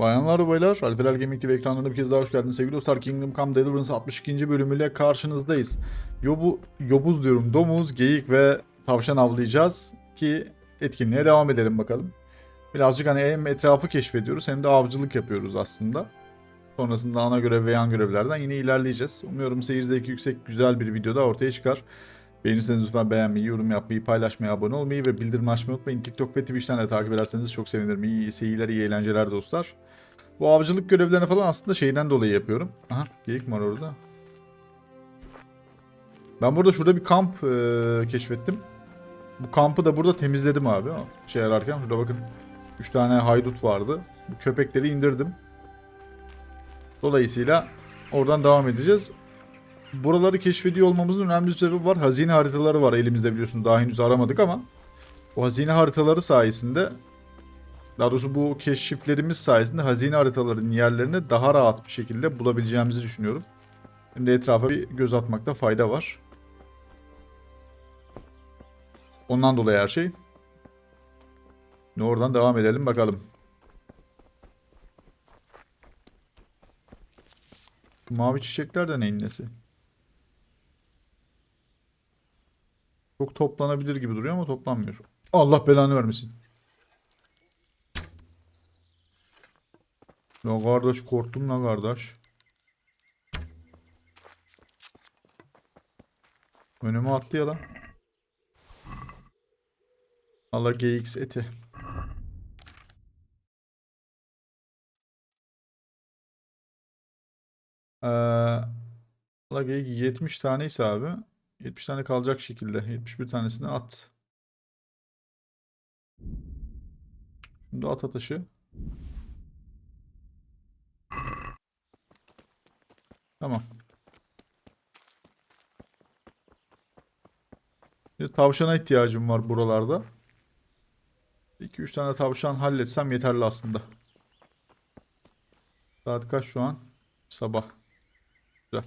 Bayanlar baylar, Alpeler Gaming TV ekranlarına bir kez daha hoş geldiniz sevgili dostlar. Kingdom Come Deliverance 62. bölümüyle karşınızdayız. Yobu, yobuz diyorum, domuz, geyik ve tavşan avlayacağız ki etkinliğe devam edelim bakalım. Birazcık hani hem etrafı keşfediyoruz hem de avcılık yapıyoruz aslında. Sonrasında ana görev ve yan görevlerden yine ilerleyeceğiz. Umuyorum seyir zevki yüksek güzel bir videoda ortaya çıkar. Beğenirseniz lütfen beğenmeyi, yorum yapmayı, paylaşmayı, abone olmayı ve bildirim açmayı unutmayın. TikTok ve Twitch'ten de takip ederseniz çok sevinirim. İyi seyirler, iyi eğlenceler dostlar. Bu avcılık görevlerini falan aslında şeyden dolayı yapıyorum. Aha geyik var orada. Ben burada şurada bir kamp e, keşfettim. Bu kampı da burada temizledim abi. Şey ararken şurada bakın. 3 tane haydut vardı. Bu köpekleri indirdim. Dolayısıyla oradan devam edeceğiz. Buraları keşfediyor olmamızın önemli bir sebebi var. Hazine haritaları var elimizde biliyorsunuz. Daha henüz aramadık ama o hazine haritaları sayesinde daha doğrusu bu keşiflerimiz sayesinde hazine haritalarının yerlerini daha rahat bir şekilde bulabileceğimizi düşünüyorum. De etrafa bir göz atmakta fayda var. Ondan dolayı her şey. Şimdi oradan devam edelim bakalım. Mavi çiçekler de neyin nesi? Çok toplanabilir gibi duruyor ama toplanmıyor. Allah belanı vermesin. La kardeş korktum la kardeş. Önüme attı lan. Allah GX eti. Ee, Allah GX 70 tane ise abi 70 tane kalacak şekilde 71 tanesini at. Şimdi at atışı. Tamam. Bir tavşana ihtiyacım var buralarda. 2-3 tane tavşan halletsem yeterli aslında. Saat kaç şu an? Sabah. Güzel.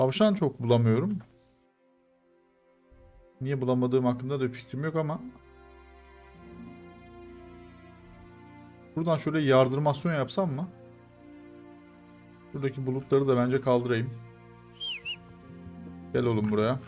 Tavşan çok bulamıyorum. Niye bulamadığım hakkında da bir fikrim yok ama. Buradan şöyle yardırmasyon yapsam mı? Buradaki bulutları da bence kaldırayım. Gel oğlum buraya.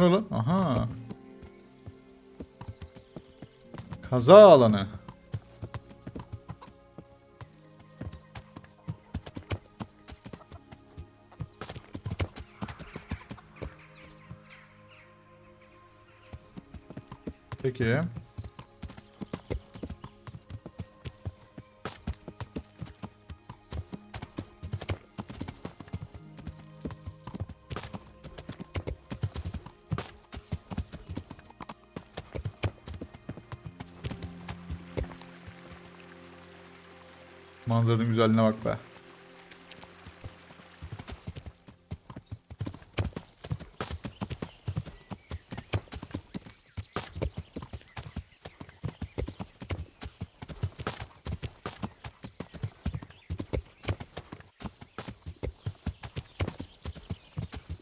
Ne lan? Aha. Kaza alanı. Peki. Manzaranın güzelliğine bak be.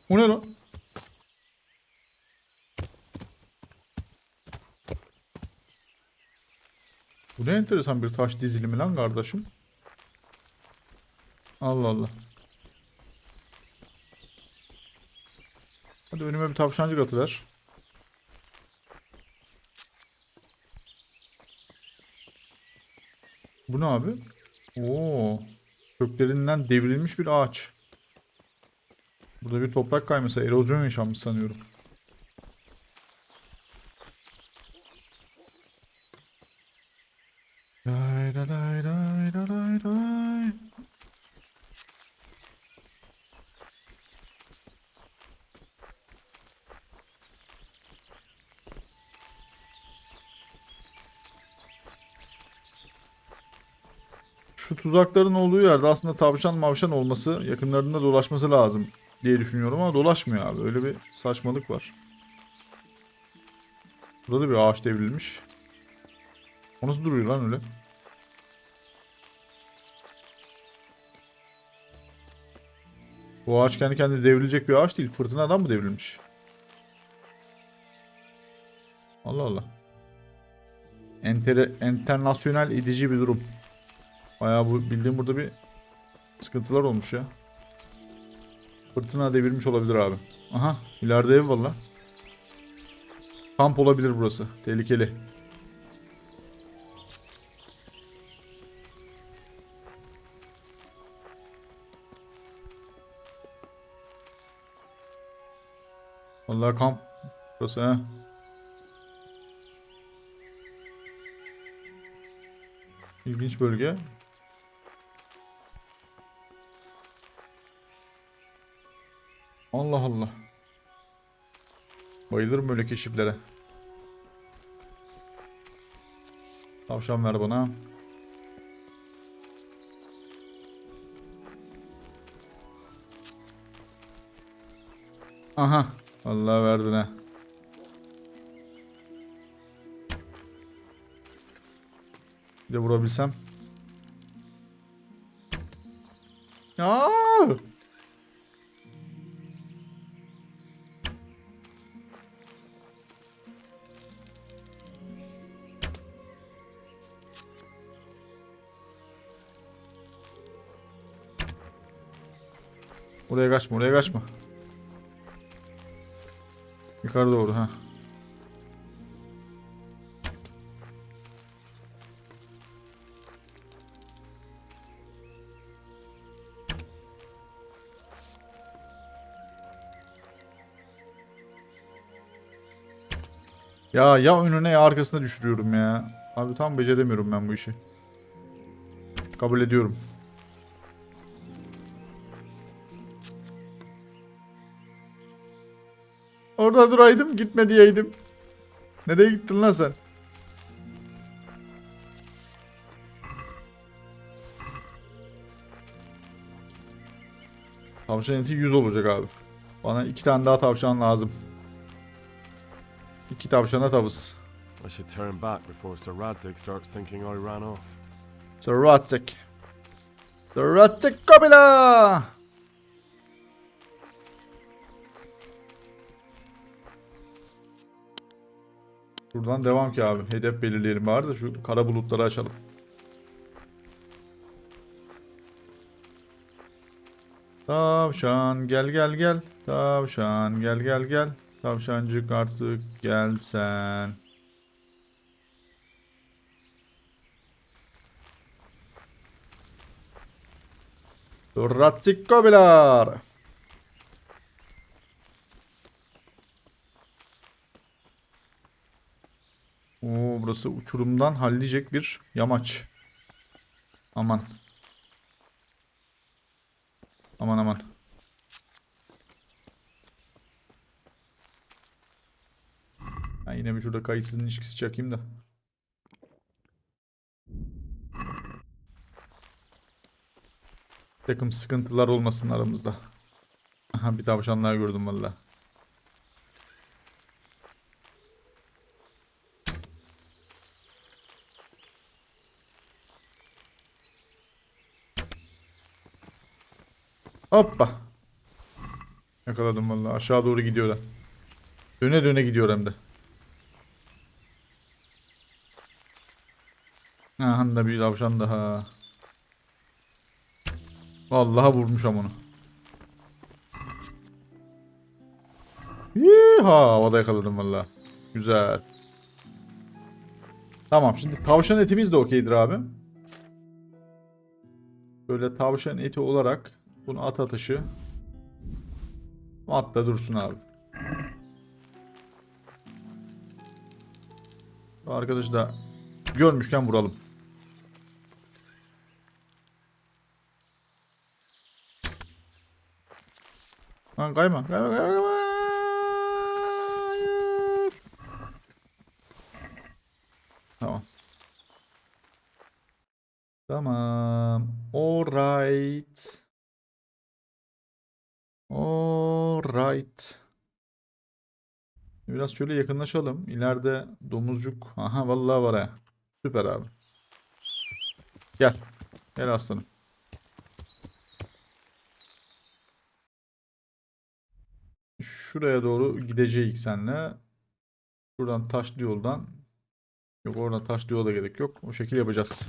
O ne lan? Bu ne enteresan bir taş dizilimi lan kardeşim. Allah Allah. Hadi önüme bir tavşancık atıver. Bu ne abi? Oo. Köklerinden devrilmiş bir ağaç. Burada bir toprak kayması, erozyon yaşanmış sanıyorum. Tuzakların olduğu yerde aslında tavşan mavşan olması, yakınlarında dolaşması lazım diye düşünüyorum ama dolaşmıyor abi. Öyle bir saçmalık var. Burada da bir ağaç devrilmiş. O nasıl duruyor lan öyle? Bu ağaç kendi kendine devrilecek bir ağaç değil. Fırtınadan mı devrilmiş? Allah Allah. Entere, internasyonel edici bir durum. Bayağı bu bildiğim burada bir sıkıntılar olmuş ya. Fırtına devirmiş olabilir abi. Aha ileride ev valla. Kamp olabilir burası. Tehlikeli. Vallahi kamp burası ha. İlginç bölge. Allah Allah. Bayılırım böyle keşiflere. Tavşan ver bana. Aha. Allah verdin ha. Bir de vurabilsem. Oraya kaçma, oraya kaçma. Yukarı doğru ha. Ya ya önüne ya arkasına düşürüyorum ya. Abi tam beceremiyorum ben bu işi. Kabul ediyorum. Orada duraydım gitme diyeydim. Nereye gittin lan sen? Tavşan eti 100 olacak abi. Bana iki tane daha tavşan lazım. İki tavşana tavus. I should turn back before Sir Radzig starts thinking I ran off. Saratsik. Saratsik Kabila! Buradan devam ki abi. Hedef belirleyelim bari de şu kara bulutları açalım. Tavşan gel gel gel. Tavşan gel gel gel. Tavşancık artık gel sen. Oo, burası uçurumdan halledecek bir yamaç. Aman. Aman aman. Ben yine bir şurada kayıtsızın ilişkisi çakayım da. Bir takım sıkıntılar olmasın aramızda. Aha bir tavşanlar gördüm valla. Hoppa. Yakaladım valla. Aşağı doğru gidiyor da. Döne döne gidiyor hem de. Aha da bir tavşan daha. Vallahi vurmuşam onu. Yeeha, havada yakaladım valla. Güzel. Tamam şimdi tavşan etimiz de okeydir abi. Böyle tavşan eti olarak bunu at atışı. At da dursun abi. Arkadaşı da görmüşken vuralım. Lan kayma kayma kayma kayma. Biraz şöyle yakınlaşalım. İleride domuzcuk. Aha vallahi var ha. Süper abi. Gel. Gel aslanım. Şuraya doğru gideceğiz senle. Buradan taşlı yoldan. Yok oradan taşlı yola gerek yok. O şekil yapacağız.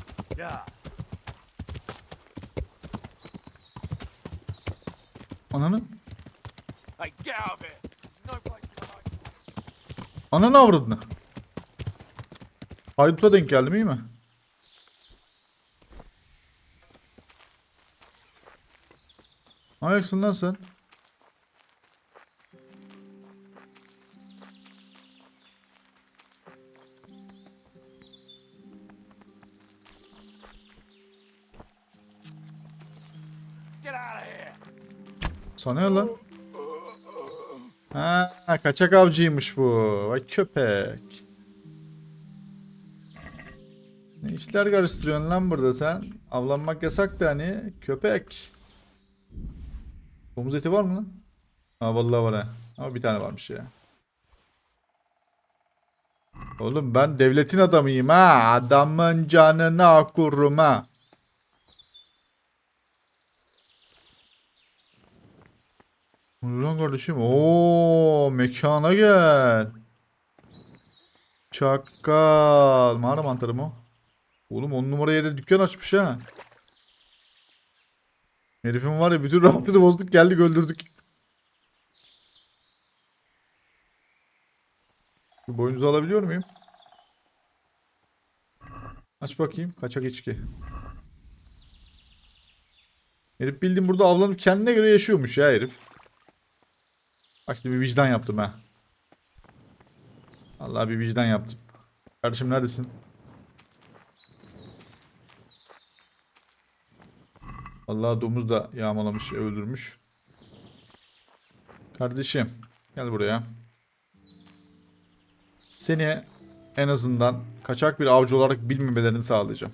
Ananı. Ananı avradını. Haydut'a denk geldim iyi mi? Ayaksın lan sen. Sana ne lan? Ha, kaçak avcıymış bu. Vay köpek. Ne işler karıştırıyorsun lan burada sen? Avlanmak yasak da hani köpek. Domuz eti var mı lan? Ha vallahi var ha. Ama bir tane varmış ya. Oğlum ben devletin adamıyım ha. Adamın canına okurum ha. Ulan kardeşim. Oo mekana gel. Çakal. Mağara mantarı mı? Oğlum on numara yere dükkan açmış ha. Herifin var ya bütün rahatını bozduk geldik öldürdük. Bu boynuzu alabiliyor muyum? Aç bakayım. Kaçak içki. Herif bildiğin burada avlanıp kendine göre yaşıyormuş ya herif. Bak şimdi bir vicdan yaptım ha. Allah bir vicdan yaptım. Kardeşim neredesin? Allah domuz da yağmalamış, öldürmüş. Kardeşim gel buraya. Seni en azından kaçak bir avcı olarak bilmemelerini sağlayacağım.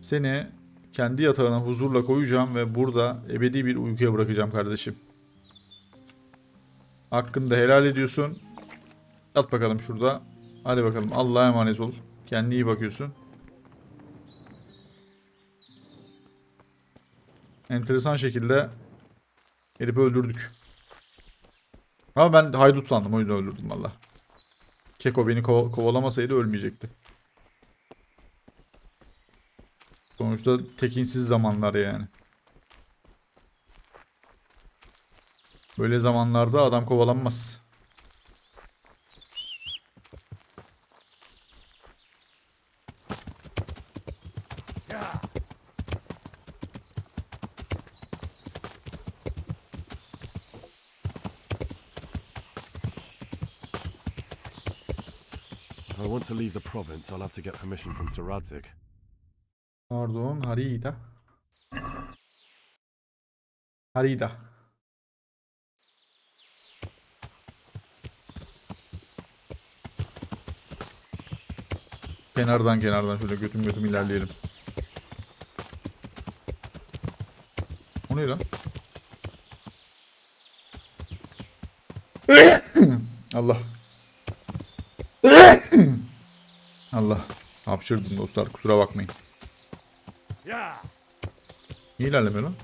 Seni kendi yatağına huzurla koyacağım ve burada ebedi bir uykuya bırakacağım kardeşim. Hakkını da helal ediyorsun. Yat bakalım şurada. Hadi bakalım Allah'a emanet ol. Kendine iyi bakıyorsun. Enteresan şekilde herifi öldürdük. Ama ben haydut sandım o yüzden öldürdüm valla. Keko beni kova- kovalamasaydı ölmeyecekti. Sonuçta tekinsiz zamanlar yani. Böyle zamanlarda adam kovalanmaz. I want to leave the province, I'll have to get permission from Sir Pardon, harita. Harita. Kenardan kenardan şöyle götüm götüm ilerleyelim. O ne lan? Allah. Allah. Hapşırdım dostlar kusura bakmayın. Yeah. Niye ilerlemiyor lan?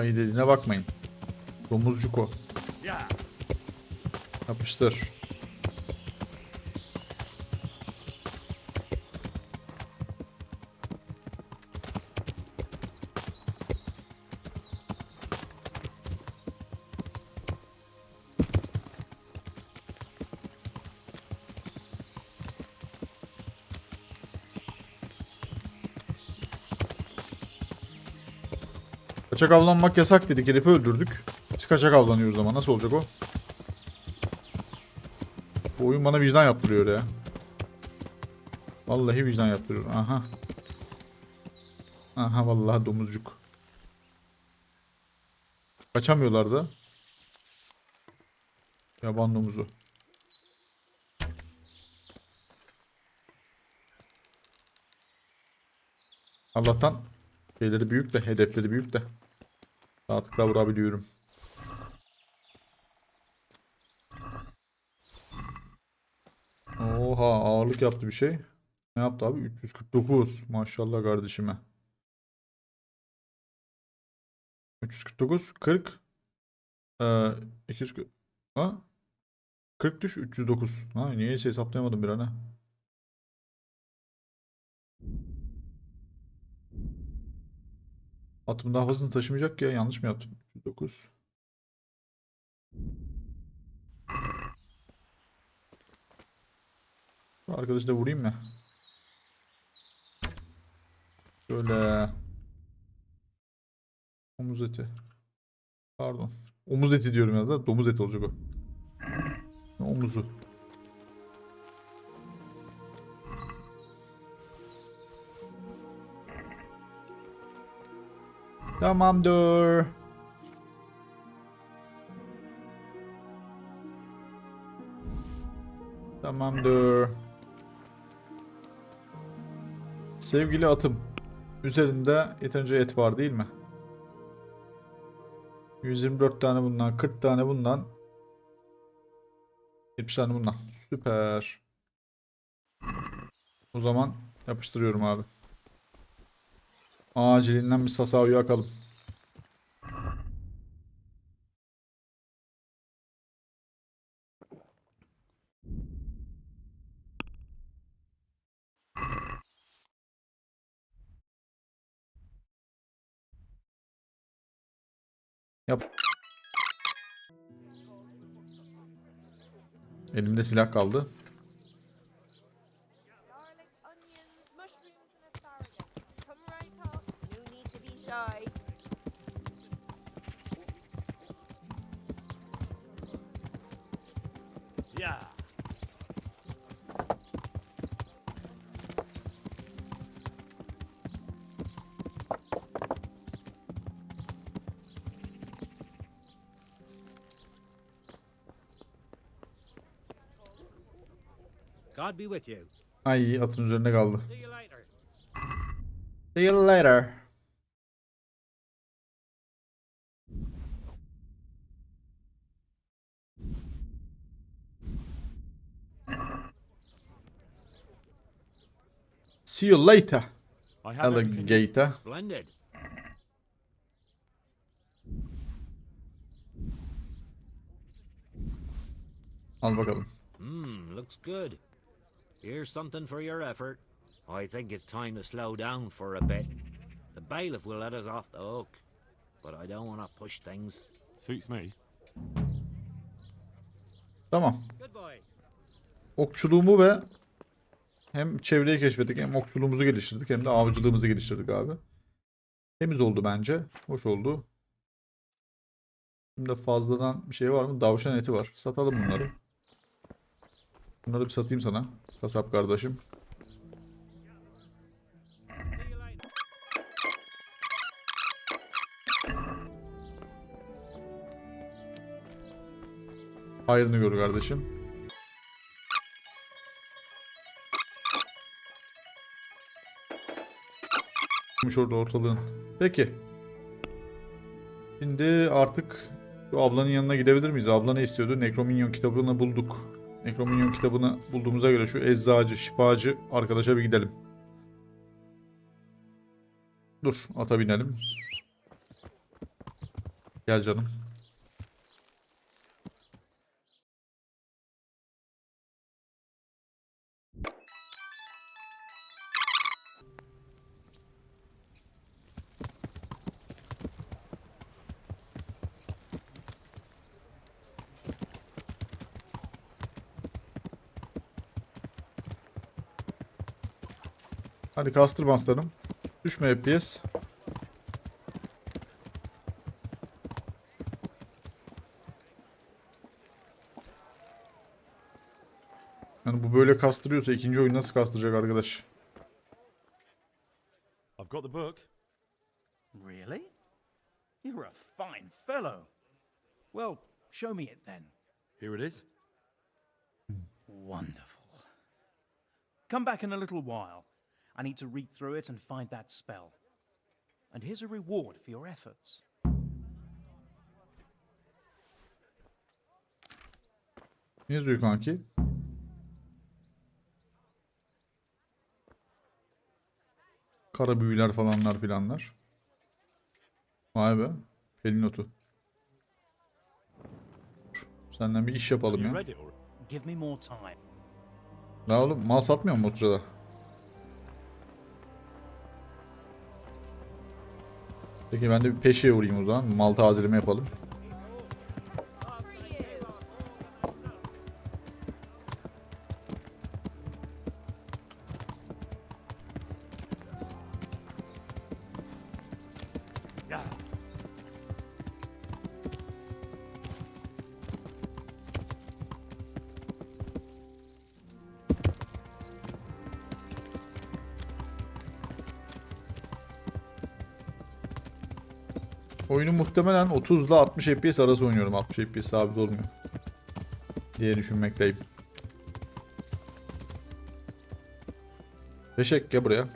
Yeah. Yeah. Ay dediğine bakmayın. Domuzcuk o. Yapıştır. Kaçak avlanmak yasak dedik. Herifi öldürdük. Biz kaçak avlanıyoruz ama nasıl olacak o? Bu oyun bana vicdan yaptırıyor ya. Vallahi vicdan yaptırıyor. Aha. Aha vallahi domuzcuk. Kaçamıyorlar da. Yaban domuzu. Allah'tan şeyleri büyük de hedefleri büyük de rahatlıkla vurabiliyorum. Oha ağırlık yaptı bir şey. Ne yaptı abi? 349. Maşallah kardeşime. 349 40 ee, 240 ha? 40 düş 309. Ha niyeyse hesaplayamadım bir an. Atım daha fazlasını taşımayacak ya. Yanlış mı yaptım? 309. Şu arkadaşı da vurayım mı? Şöyle. Omuz eti. Pardon. Omuz eti diyorum ya da domuz eti olacak o. Omuzu. Tamamdır. Tamamdır. Sevgili atım. Üzerinde yeterince et var değil mi? 124 tane bundan, 40 tane bundan. 70 tane bundan. Süper. O zaman yapıştırıyorum abi. Acilinden bir Sasao'yu yakalım. Yap. Elimde silah kaldı. God be with you. Ay atın üzerinde kaldı. See you later. See you later. See you later, alligator. Splendid. Al bakalım. Hmm, looks good. Here's something for your effort. I think it's time to slow down for a bit. The bailiff will let us off the hook, but I don't want to push things. Suits me. Tamam. Good boy. Okçuluğumu ve hem çevreyi keşfettik hem okçuluğumuzu geliştirdik hem de avcılığımızı geliştirdik abi. Temiz oldu bence. Hoş oldu. Şimdi fazladan bir şey var mı? Davşan eti var. Satalım bunları. Bunları bir satayım sana. Kasap kardeşim. Hayrını gör kardeşim. Orada ortalığın. Peki. Şimdi artık şu ablanın yanına gidebilir miyiz? Abla ne istiyordu? Necrominyon kitabını bulduk. Necrominyon kitabını bulduğumuza göre şu eczacı, şifacı arkadaşa bir gidelim. Dur, ata binelim. Gel canım. Hadi kastır baslarım. Düşme FPS. Yani bu böyle kastırıyorsa ikinci oyun nasıl kastıracak arkadaş? I've got the book. Really? You're a fine fellow. Well, show me it then. Here it is. Wonderful. Come back in a little while. I need to read through it and find that spell. And here's a reward for your efforts. Ne yazıyor kanki? Kara büyüler falanlar filanlar. Vay be. Pelin notu. Senden bir iş yapalım ya. Ya oğlum mal satmıyor mu bu sırada? Peki ben de bir peşeye uğrayayım o zaman. Mal tazeleme yapalım. Muhtemelen 30 ile 60 FPS arası oynuyorum. 60 FPS sabit olmuyor. Diye düşünmekteyim. Peşek gel buraya.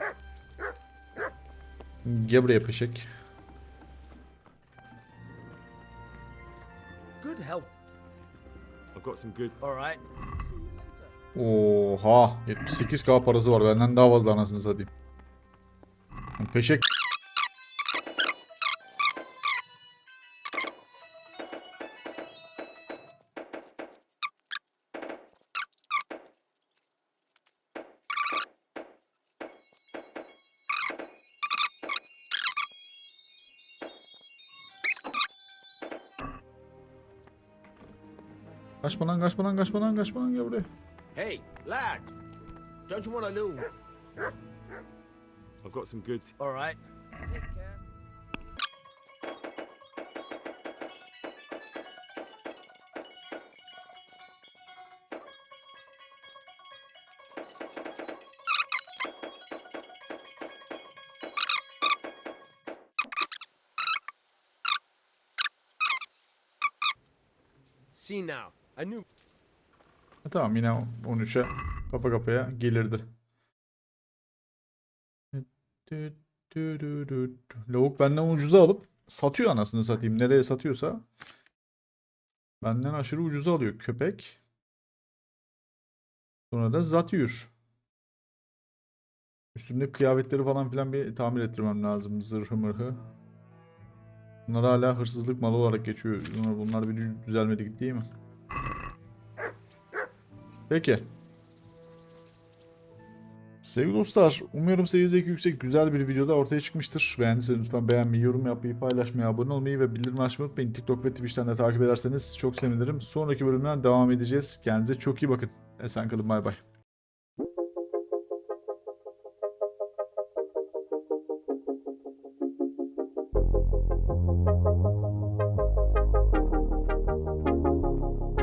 Gel buraya peşek. Good health. I've got some good. All right. Oha 78k parası var benden daha fazla anasını satayım. Peşek Kaçma lan kaçma lan kaçma lan kaçma lan gel buraya. Hey, lad. Don't you want a little? I've got some goods. All right. See now, E tamam yine 13'e kapa kapaya gelirdi. Lavuk benden ucuza alıp satıyor anasını satayım. Nereye satıyorsa. Benden aşırı ucuza alıyor köpek. Sonra da zatıyor. Üstümde kıyafetleri falan filan bir tamir ettirmem lazım. Zırhı mırhı. Bunlar hala hırsızlık malı olarak geçiyor. Bunlar, bunlar bir düz- düzelmedi gitti değil mi? Peki. Sevgili dostlar, seyir zevki yüksek güzel bir videoda ortaya çıkmıştır. Beğendiyseniz lütfen beğenmeyi, yorum yapmayı, paylaşmayı, abone olmayı ve bildirim açmayı unutmayın. TikTok ve Twitch'ten de takip ederseniz çok sevinirim. Sonraki bölümden devam edeceğiz. Kendinize çok iyi bakın. Esen kalın, bay bay.